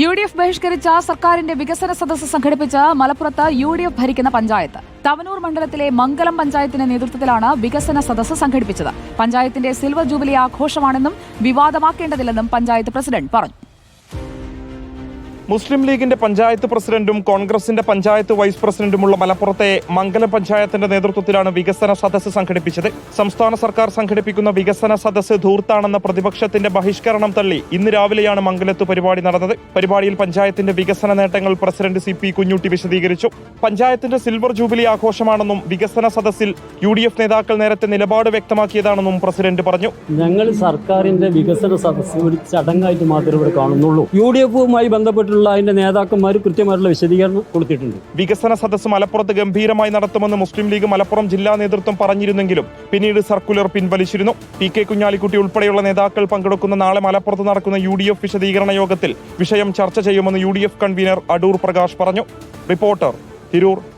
U D F ബഹിഷ്കരിച്ച സർക്കാരിന്റെ വികസന സദസ്സ് സംഘടിപ്പിച്ച മലപ്പുറത്ത് യു ഡി എഫ് ഭരിക്കുന്ന പഞ്ചായത്ത്. തവനൂർ മണ്ഡലത്തിലെ മംഗലം പഞ്ചായത്തിന്റെ നേതൃത്വത്തിലാണ് വികസന സദസ്സ് സംഘടിപ്പിച്ചത്. പഞ്ചായത്തിന്റെ സിൽവർ ജൂബിലി ആഘോഷമാണെന്നും വിവാദമാക്കേണ്ടതില്ലെന്നും പഞ്ചായത്ത് പ്രസിഡന്റ് പറഞ്ഞു. മുസ്ലിം ലീഗിന്റെ പഞ്ചായത്ത് പ്രസിഡന്റും കോൺഗ്രസിന്റെ പഞ്ചായത്ത് വൈസ് പ്രസിഡന്റുമുള്ള മലപ്പുറത്തെ മംഗലം പഞ്ചായത്തിന്റെ നേതൃത്വത്തിലാണ് വികസന സദസ്സ് സംഘടിപ്പിച്ചത്. സംസ്ഥാന സർക്കാർ സംഘടിപ്പിക്കുന്ന വികസന സദസ്സ് ധൂർത്താണെന്ന പ്രതിപക്ഷത്തിന്റെ ബഹിഷ്കരണം തള്ളി ഇന്ന് രാവിലെയാണ് മംഗലത്ത് പരിപാടി നടന്നത്. പരിപാടിയിൽ പഞ്ചായത്തിന്റെ വികസന നേട്ടങ്ങൾ പ്രസിഡന്റ് സി പി കുഞ്ഞുട്ടി വിശദീകരിച്ചു. പഞ്ചായത്തിന്റെ സിൽവർ ജൂബിലി ആഘോഷമാണെന്നും വികസന സദസ്സിൽ യു ഡി എഫ് നേതാക്കൾ നേരത്തെ നിലപാട് വ്യക്തമാക്കിയതാണെന്നും പ്രസിഡന്റ് പറഞ്ഞു. ഞങ്ങൾ സർക്കാരിന്റെ വികസന സദസ്സ് ഒരു ചടങ്ങായിട്ട് മാത്രമേ ഇവിടെ കാണുന്നുള്ളൂ. യു ഡി എഫുമായി ബന്ധപ്പെട്ടുള്ള അതിന്റെ നേതാക്കന്മാർ കൃത്യമായിട്ടുള്ള വിശദീകരണം കൊടുത്തിട്ടുണ്ട്. വികസന സദസ്സ് മലപ്പുറത്ത് ഗംഭീരമായി നടത്തുമെന്ന് മുസ്ലിം ലീഗ് മലപ്പുറം ജില്ലാ നേതൃത്വം പറഞ്ഞിരുന്നെങ്കിലും പിന്നീട് സർക്കുലർ പിൻവലിച്ചിരുന്നു. പി കെ കുഞ്ഞാലിക്കുട്ടി ഉൾപ്പെടെയുള്ള നേതാക്കൾ പങ്കെടുക്കുന്ന നാളെ മലപ്പുറത്ത് നടക്കുന്ന യു ഡി എഫ് വിശദീകരണ യോഗത്തിൽ വിഷയം ചർച്ച ചെയ്യുമെന്ന് U D F convener Adoor Prakash പറഞ്ഞു. റിപ്പോർട്ടർ തിരൂർ.